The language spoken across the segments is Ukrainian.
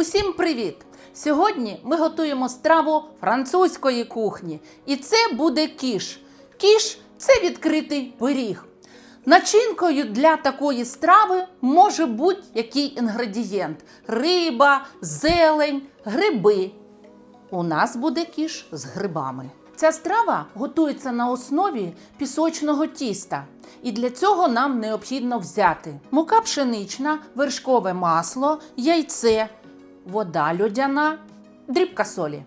Усім привіт! Сьогодні ми готуємо страву французької кухні. І це буде кіш. Кіш це відкритий пиріг. Начинкою для такої страви може будь-який інгредієнт: риба, зелень, гриби. У нас буде кіш з грибами. Ця страва готується на основі пісочного тіста. І для цього нам необхідно взяти мука пшенична, вершкове масло, яйце, вода льодяна, дрібка солі.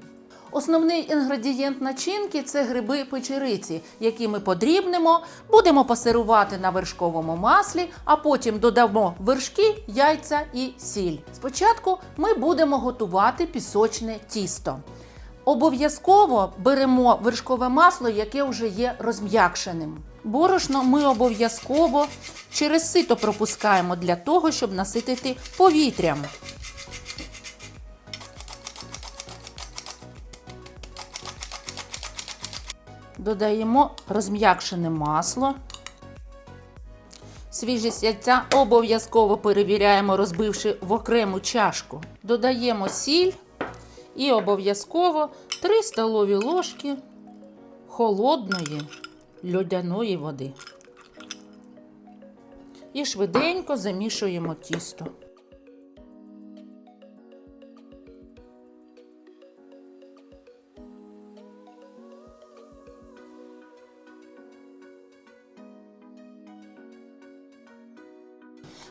Основний інгредієнт начинки це гриби печериці, які ми подрібнемо, будемо пасирувати на вершковому маслі, а потім додамо вершки, яйця і сіль. Спочатку ми будемо готувати пісочне тісто. Обов'язково беремо вершкове масло, яке вже є розм'якшеним. Борошно ми обов'язково через сито пропускаємо для того, щоб наситити повітрям. Додаємо розм'якшене масло. Свіжість яйця обов'язково перевіряємо, розбивши в окрему чашку. Додаємо сіль і обов'язково 3 столові ложки холодної льодяної води. І швиденько замішуємо тісто.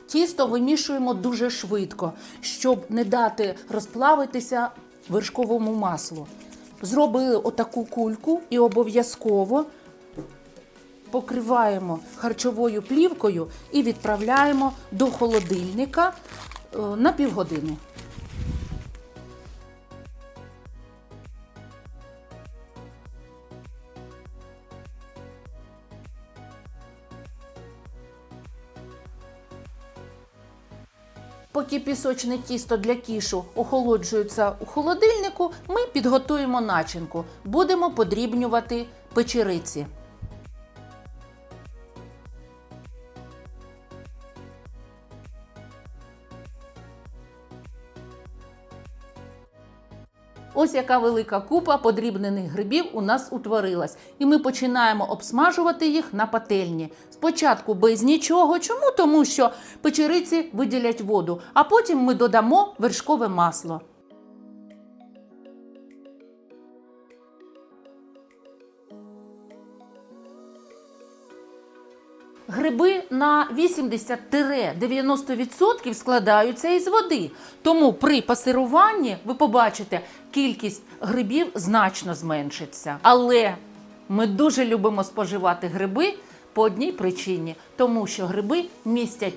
Тісто вимішуємо дуже швидко, щоб не дати розплавитися вершковому маслу. Зробили отаку кульку і обов'язково покриваємо харчовою плівкою і відправляємо до холодильника е, на півгодини. Поки пісочне тісто для кішу охолоджується у холодильнику, ми підготуємо начинку. Будемо подрібнювати печериці. Ось яка велика купа подрібнених грибів у нас утворилась. І ми починаємо обсмажувати їх на пательні. Спочатку без нічого. Чому? Тому що печериці виділять воду, а потім ми додамо вершкове масло. Гриби на 80-90% складаються із води. Тому при пасируванні ви побачите, кількість грибів значно зменшиться. Але ми дуже любимо споживати гриби по одній причині, тому що гриби містять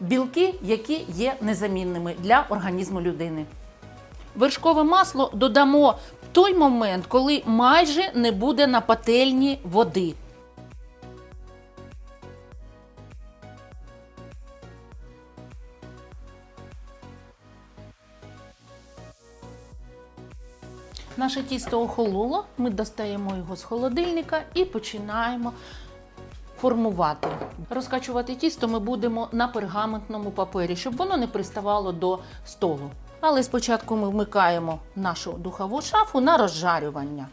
білки, які є незамінними для організму людини. Вершкове масло додамо в той момент, коли майже не буде на пательні води. Наше тісто охололо, ми достаємо його з холодильника і починаємо формувати. Розкачувати тісто ми будемо на пергаментному папері, щоб воно не приставало до столу. Але спочатку ми вмикаємо нашу духову шафу на розжарювання.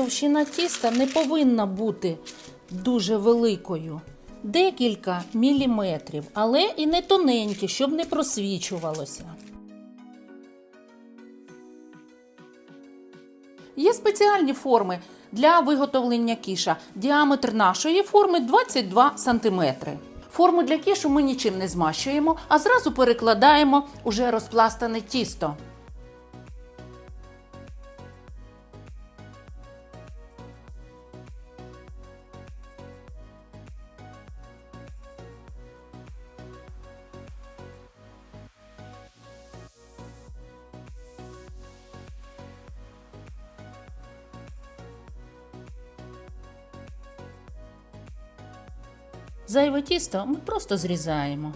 Товщина тіста не повинна бути дуже великою. Декілька міліметрів, але і не тоненькі, щоб не просвічувалося. Є спеціальні форми для виготовлення кіша. Діаметр нашої форми 22 см. Форму для кішу ми нічим не змащуємо, а зразу перекладаємо уже розпластане тісто. Зайве тісто ми просто зрізаємо.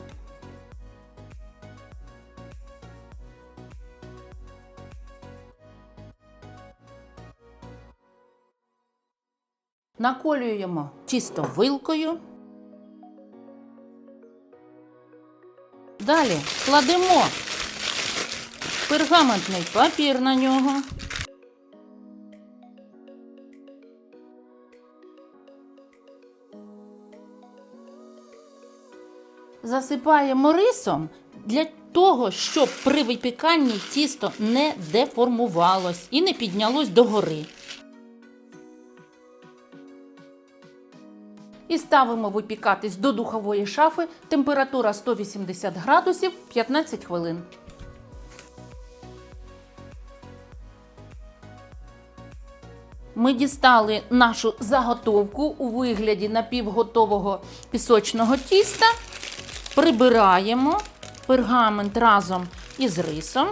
Наколюємо тісто вилкою. Далі кладемо пергаментний папір на нього. Засипаємо рисом для того, щоб при випіканні тісто не деформувалось і не піднялось догори. І ставимо випікатись до духової шафи. Температура 180 градусів 15 хвилин. Ми дістали нашу заготовку у вигляді напівготового пісочного тіста. Прибираємо пергамент разом із рисом.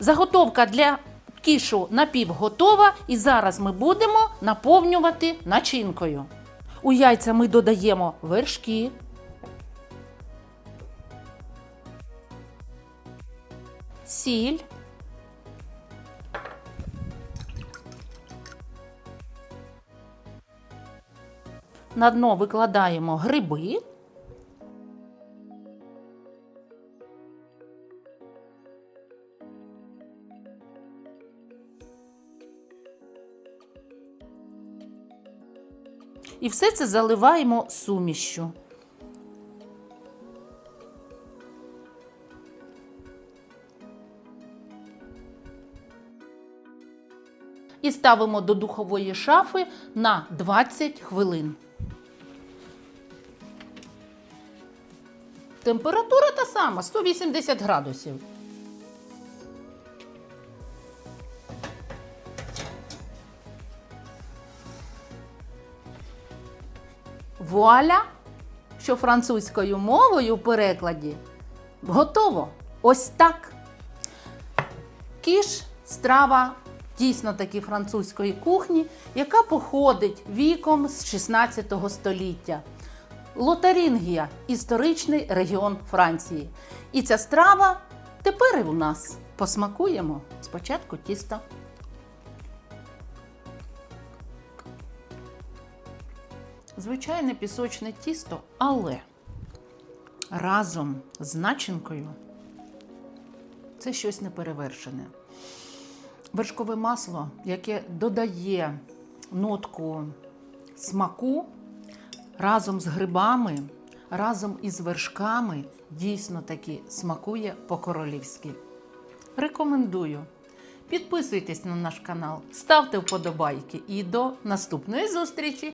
Заготовка для кішу напівготова, і зараз ми будемо наповнювати начинкою. У яйця ми додаємо вершки, сіль, на дно викладаємо гриби. І все це заливаємо сумішшю. І ставимо до духової шафи на 20 хвилин. Температура та сама 180 градусів. Вуаля! Що французькою мовою у перекладі готово. Ось так. Кіш страва дійсно таки французької кухні, яка походить віком з 16 століття. Лотарінгія історичний регіон Франції. І ця страва тепер і у нас. Посмакуємо спочатку тісто. Звичайне пісочне тісто, але разом з начинкою це щось неперевершене. Вершкове масло, яке додає нотку смаку разом з грибами, разом із вершками, дійсно таки смакує по-королівськи. Рекомендую. Підписуйтесь на наш канал, ставте вподобайки і до наступної зустрічі!